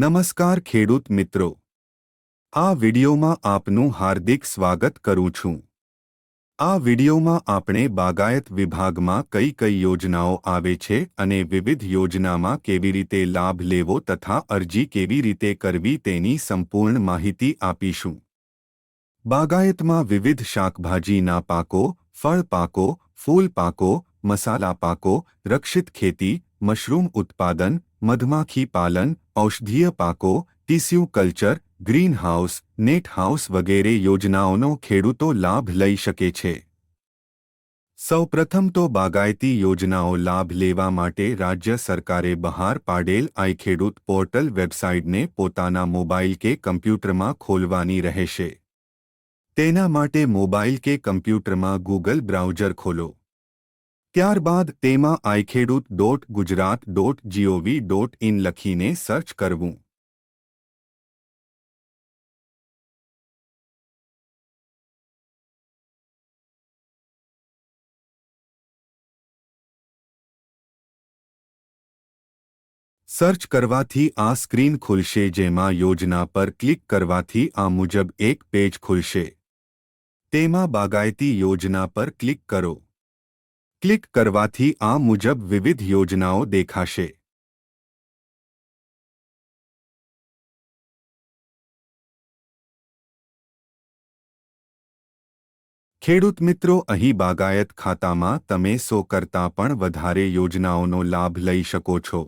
નમસ્કાર ખેડૂત મિત્રો. આ વિડિયોમાં આપનું હાર્દિક સ્વાગત કરું છું. આ વિડિયોમાં આપણે બાગાયત વિભાગમાં કઈ કઈ યોજનાઓ આવે છે અને વિવિધ યોજનામાં કેવી રીતે લાભ લેવો તથા અરજી કેવી રીતે કરવી તેની સંપૂર્ણ માહિતી આપીશું. બાગાયતમાં વિવિધ શાકભાજીના પાકો, ફળ પાકો, ફૂલ પાકો, મસાલા પાકો, રક્ષિત ખેતી, મશરૂમ ઉત્પાદન, મધમાખી પાલન ઔષધીય પાકો, ટીસ્યુ કલ્ચર, ગ્રીનહાઉસ, નેટહાઉસ વગેરે યોજનાઓનો ખેડૂતો લાભ લઈ શકે છે. સૌપ્રથમ તો બાગાયતી યોજનાઓ લાભ લેવા માટે રાજ્ય સરકારે બહાર પાડેલ આઈ ખેડૂત પોર્ટલ વેબસાઇટને પોતાના મોબાઈલ કે કમ્પ્યુટરમાં ખોલવાની રહેશે. તેના માટે મોબાઈલ કે કમ્પ્યુટરમાં ગૂગલ બ્રાઉઝર ખોલો. ત્યારબાદ તેમાં આઈખેડૂત dot Gujarat dot GOV dot in લખીને સર્ચ કરવું. સર્ચ કરવાથી આ સ્ક્રીન ખુલશે જેમાં યોજના પર ક્લિક કરવાથી આ મુજબ એક પેજ ખુલશે. તેમાં બાગાયતી યોજના પર ક્લિક કરો. ક્લિક કરવાથી આ મુજબ વિવિધ યોજનાઓ દેખાશે. ખેડૂત મિત્રો, અહીં બાગાયત ખાતામાં તમે સો કરતાં પણ વધારે યોજનાઓનો લાભ લઈ શકો છો.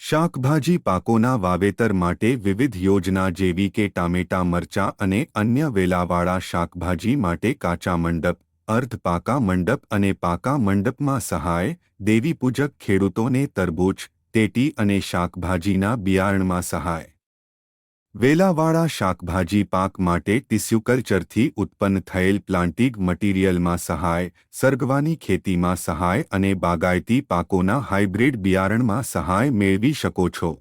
શાકભાજી પાકોના વાવેતર માટે વિવિધ યોજના જેવી કે ટામેટા મરચા અને અન્ય વેલાવાળા શાકભાજી માટે કાચા મંડપ. અર્ધ પાકા મંડપ અને પાકા મંડપમાં સહાય દેવી પૂજક ખેડૂતોને તરબૂચ, તેટી અને શાકભાજીના બિયારણમાં સહાય. વેલાવાળા શાકભાજી પાક માટે ટિસ્યુકલ્ચરથી ઉત્પન્ન થયેલ પ્લાન્ટિંગ મટીરિયલમાં સહાય, સર્ગવાની ખેતીમાં સહાય અને બાગાયતી પાકોના હાઇબ્રિડ બિયારણમાં સહાય મેળવી શકો છો.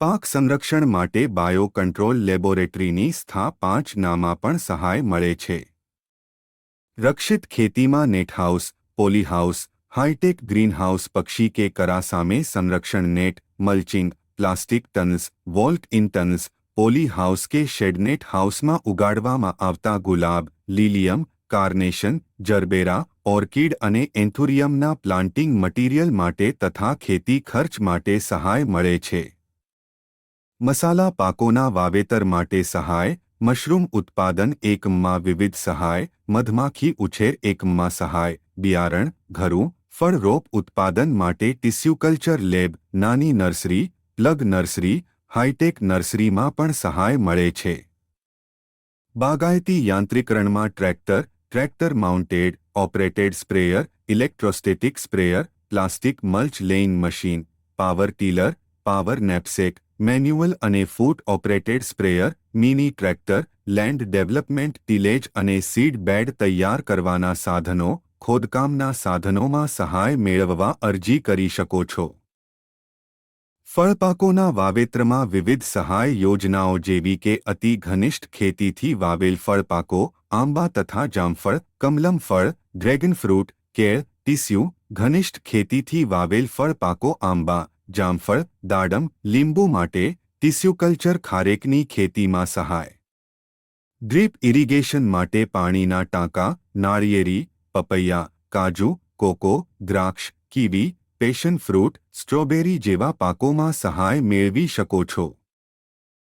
પાક સંરક્ષણ માટે બાયો કંટ્રોલ લેબોરેટરીની સ્થા પાંચ નામાં પણ સહાય મળે છે. રક્ષિત ખેતીમાં નેટહાઉસ, પોલીહાઉસ હાઈટેક ગ્રીનહાઉસ પક્ષી કે કરા સામે સંરક્ષણ નેટ, મલ્ચિંગ, પ્લાસ્ટિક ટન્સ વોલ્ટ ઇન ટન્સ પોલી હાઉસ કે શેડનેટ હાઉસમાં ઉગાડવામાં આવતા ગુલાબ, લીલિયમ, કાર્નેશન, જરબેરા, ઓર્કિડ અને એન્થુરિયમના પ્લાન્ટિંગ મટીરિયલ માટે તથા ખેતી ખર્ચ માટે સહાય મળે છે. મસાલા પાકોના વાવેતર માટે સહાય મશરૂમ ઉત્પાદન એકમમાં વિવિધ સહાય, મધમાખી ઉછેર એકમમાં સહાય, બિયારણ, ઘરું ફળ રોપ ઉત્પાદન માટે ટિસ્યુકલ્ચર લેબ, નાની nursery, plug nursery, hi tech નર્સરીમાં પણ સહાય મળે છે. બાગાયતી યાંત્રિકરણમાં tractor tractor mounted, operated sprayer, electrostatic sprayer, plastic mulch laying machine, power tiller power knapsack manual અને foot operated sprayer mini tractor land development tillage અને seed bed તૈયાર કરવાના સાધનો ખોદકામના સાધનોમાં સહાય મેળવવા અરજી કરી શકો છો ફળપાકોના વાવેતરમાં વિવિધ સહાય યોજનાઓ જેવી કે અતિ ઘનિષ્ઠ ખેતીથી વાવેલ ફળપાકો આંબા તથા જામફળ કમલમ ફળ ડ્રેગન ફ્રૂટ કેળ ટીસ્યુ ઘનિષ્ઠ ખેતીથી વાવેલ ફળપાકો આંબા જામફળ, દાડમ, લીંબુ માટે ટિસ્યુકલ્ચર ખારેકની ખેતીમાં સહાય. ડ્રીપ ઇરિગેશન માટે પાણીના ટાંકા નાળિયેરી પપૈયા, કાજુ, કોકો, દ્રાક્ષ, કીવી, પેશન ફ્રૂટ, સ્ટ્રોબેરી જેવા પાકોમાં સહાય મેળવી શકો છો.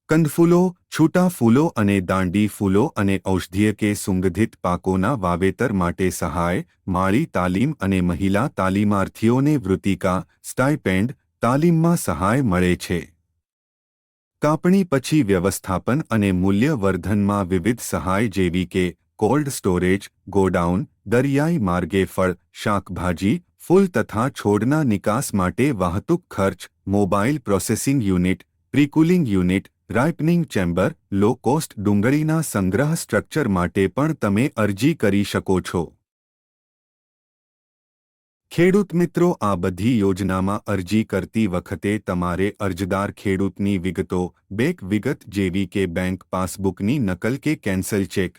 કંદફૂલો છૂટા ફૂલો અને દાંડી ફૂલો અને ઔષધીય કે સુંગધિત પાકોના વાવેતર માટે સહાય, માળી તાલીમ અને મહિલા તાલીમાર્થીઓને વૃત્તિકા સ્ટાઇપેન્ડ તાલીમમાં સહાય મળે છે. કાપણી પછી વ્યવસ્થાપન અને મૂલ્યવર્ધનમાં વિવિધ સહાય જેવી કે કોલ્ડ સ્ટોરેજ, ગોડાઉન, દરિયાઈ માર્ગે ફળ, શાકભાજી, ફૂલ તથા છોડના નિકાસ માટે વાહતુક ખર્ચ mobile processing unit, precooling unit, ripening chamber, low cost ડુંગળીના સંગ્રહ સ્ટ્રક્ચર માટે પણ તમે અરજી કરી શકો છો. ખેડૂત મિત્રો, આ બધી યોજનામાં અરજી કરતી વખતે તમારે અરજદાર ખેડૂતની વિગતો, બેક વિગત જેવી કે બેંક પાસબુકની નકલ કે કેન્સલ ચેક.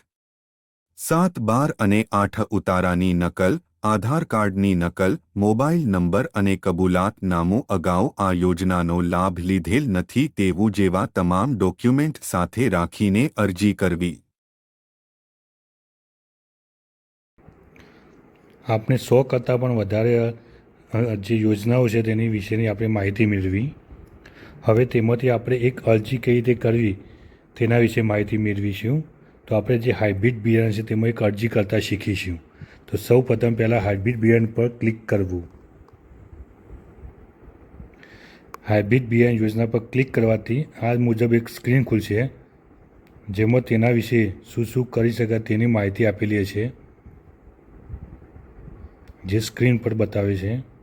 સાત બાર અને આઠ ઉતારાની નકલ, આધાર કાર્ડની નકલ, મોબાઈલ નંબર અને કબૂલાતનામું અગાઉ આ યોજનાનો લાભ લીધેલ નથી તેવું જેવા તમામ ડોક્યુમેન્ટ સાથે રાખીને અરજી કરવી. આપણે સો કરતાં પણ વધારે જે યોજનાઓ છે તેની વિશેની આપણે માહિતી મેળવી. હવે તેમાંથી આપણે એક અરજી કઈ રીતે કરવી તેના વિશે માહિતી મેળવીશું. તો આપણે જે હાઇબ્રિડ બિયારણ છે તેમાં એક અરજી કરતાં શીખીશું. તો સૌ પ્રથમ પહેલાં હાઇબ્રિડ બિયારણ પર ક્લિક કરવું. હાઇબ્રિડ બિયારણ યોજના પર ક્લિક કરવાથી આ મુજબ એક સ્ક્રીન ખુલશે, જેમાં તેના વિશે શું શું કરી શકાય તેની માહિતી આપેલી છે જે સ્ક્રીન પર બતાવે છે.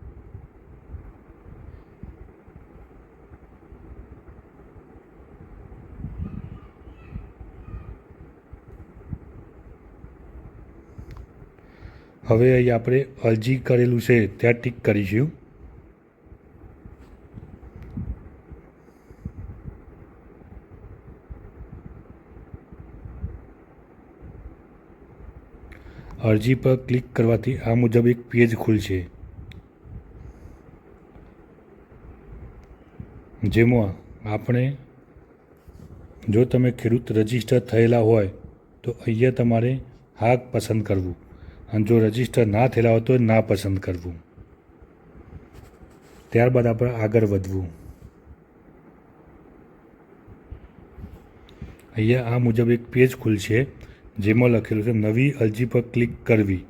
હવે અહીં આપણે અરજી કરેલું છે ત્યાં ટીક કરીશું. અરજી પર ક્લિક કરવાથી આ મુજબ એક પેજ ખુલશે. જેમાં આપણે, જો તમે ખેડૂત રજિસ્ટર થયેલા હોય, તો અહીંયા તમારે હા પસંદ કરવું. અને જો રજિસ્ટર ના થયેલા હોય, તો ના પસંદ કરવું. ત્યારબાદ આપણે આગળ વધવું. અહીંયા આ મુજબ એક પેજ ખુલશે. જેમાં લખેલું છે, નવી અરજી પર ક્લિક કરવી.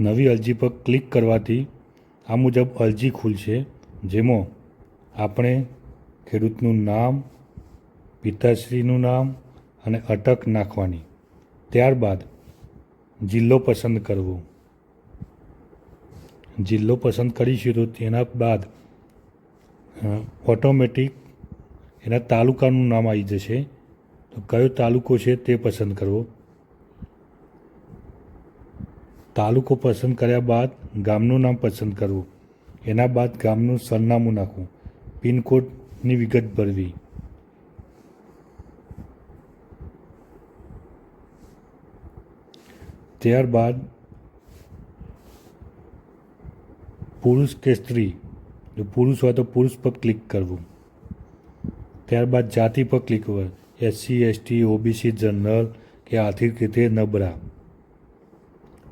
નવી અરજી પર ક્લિક કરવાથી આ મુજબ અરજી ખુલશે, જેમાં આપણે ખેડૂતનું નામ, પિતાશ્રીનું નામ અને અટક નાખવાની. ત્યારબાદ જિલ્લો પસંદ કરવો. જિલ્લો પસંદ કરીશું તો તેના બાદ ઓટોમેટિક એના તાલુકાનું નામ આવી જશે. તો કયો તાલુકો છે તે પસંદ કરવો. તાલુકો પસંદ કર્યા બાદ ગામનું નામ પસંદ કરવું. એના બાદ ગામનું સરનામું નાખવું. પિનકોડની વિગત ભરવી. ત્યારબાદ પુરુષ કે સ્ત્રી? જો પુરુષ હોય તો પુરુષ પર ક્લિક કરવું. ત્યારબાદ જાતિ પર ક્લિક કરવું એસસી એસટી ઓબીસી જનરલ કે આર્થિક રીતે નબળા.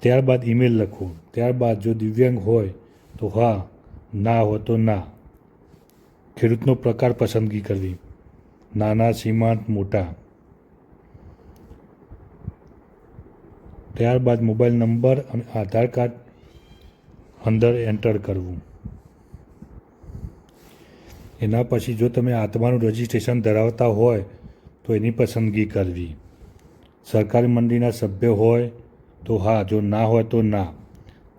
ત્યારબાદ ઈમેલ લખવું. ત્યારબાદ જો દિવ્યાંગ હોય તો હા, ના હોય તો ના. ખેડૂતનો પ્રકાર પસંદગી કરવી. નાના, સીમાંત, મોટા. ત્યારબાદ મોબાઈલ નંબર અને આધાર કાર્ડ અંદર એન્ટર કરવું. એના પછી જો તમે આત્માનું રજિસ્ટ્રેશન ધરાવતા હોય, તો એની પસંદગી કરવી. સરકારી મંડળીના સભ્ય હોય, તો હા. જો ના હોય, તો ના.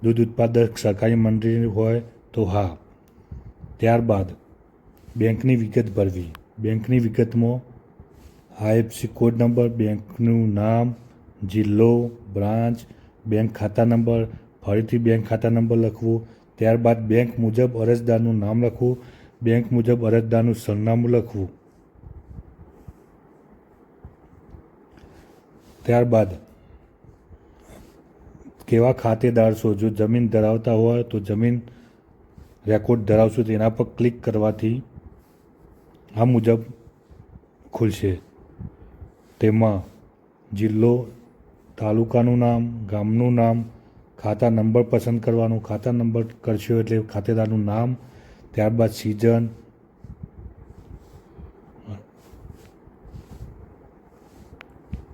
દૂધ ઉત્પાદક સરકારી મંડળી હોય, તો હા. ત્યારબાદ બેંકની વિગત ભરવી. બેંકની વિગતમાં આઈએફસી કોડ નંબર, બેંકનું નામ, જિલ્લો, બ્રાન્ચ, બેંક ખાતા નંબર ફરીથી બેંક ખાતા નંબર લખવું. ત્યારબાદ બેંક મુજબ અરજદારનું નામ લખવું. બેંક મુજબ અરજદારનું સરનામું લખવું. ત્યારબાદ કેવા ખાતેદાર છો? જો જમીન ધરાવતા હોય તો જમીન રેકોર્ડ ધરાવશો તેના પર ક્લિક કરવાથી આ મુજબ ખુલશે. તેમાં જિલ્લો, તાલુકાનું નામ, ગામનું નામ ખાતા નંબર પસંદ કરવાનો, ખાતા નંબર કરશો એટલે ખાતેદારનું નામ, ત્યારબાદ સિઝન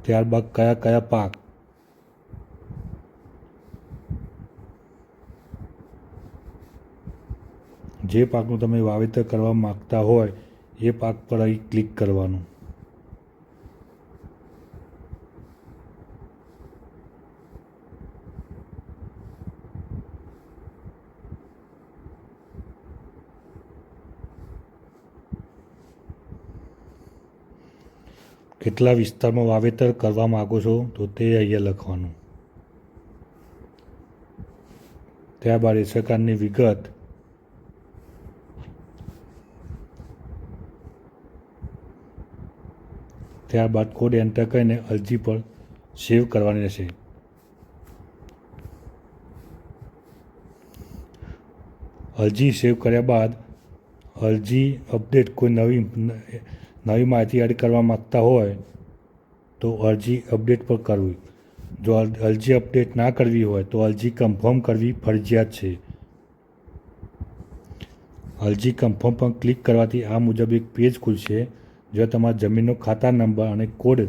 ત્યારબાદ કયા કયા પાક? જે પાકનું તમે વાવેતર કરવા માગતા હોય, એ પાક પર અહીં ક્લિક કરવાનું. કેટલા વિસ્તારમાં વાવેતર કરવા માગો છો તો તે અહીંયા લખવાનું. ત્યારબાદ એ સરકારની વિગત. ત્યારબાદ કોડ એન્ટર કરીને અરજી પર સેવ કરવાની રહેશે. અરજી સેવ કર્યા બાદ અરજી અપડેટ કોઈ નવી નવી માહિતી એડ કરવા માગતા હોય તો અરજી અપડેટ પર કરવી. જો અર- અરજી અપડેટ ના કરવી હોય તો અરજી કન્ફર્મ કરવી ફરજિયાત છે. અરજી કન્ફર્મ પર ક્લિક કરવાથી આ મુજબ એક પેજ ખુલશે, જ્યાં તમારા જમીનનો ખાતા નંબર અને કોડ,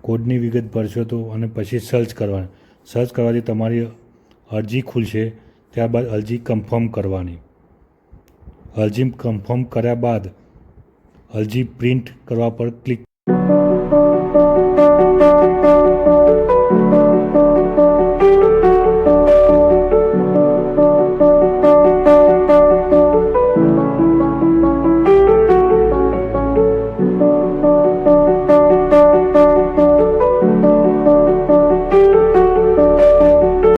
કોડની વિગત ભરશો તો અને પછી સર્ચ કરવાની. સર્ચ કરવાથી તમારી અરજી ખુલશે, ત્યારબાદ અરજી કન્ફર્મ કરવાની. અરજી કન્ફર્મ કર્યા બાદ અરજી પ્રિન્ટ કરવા પર ક્લિક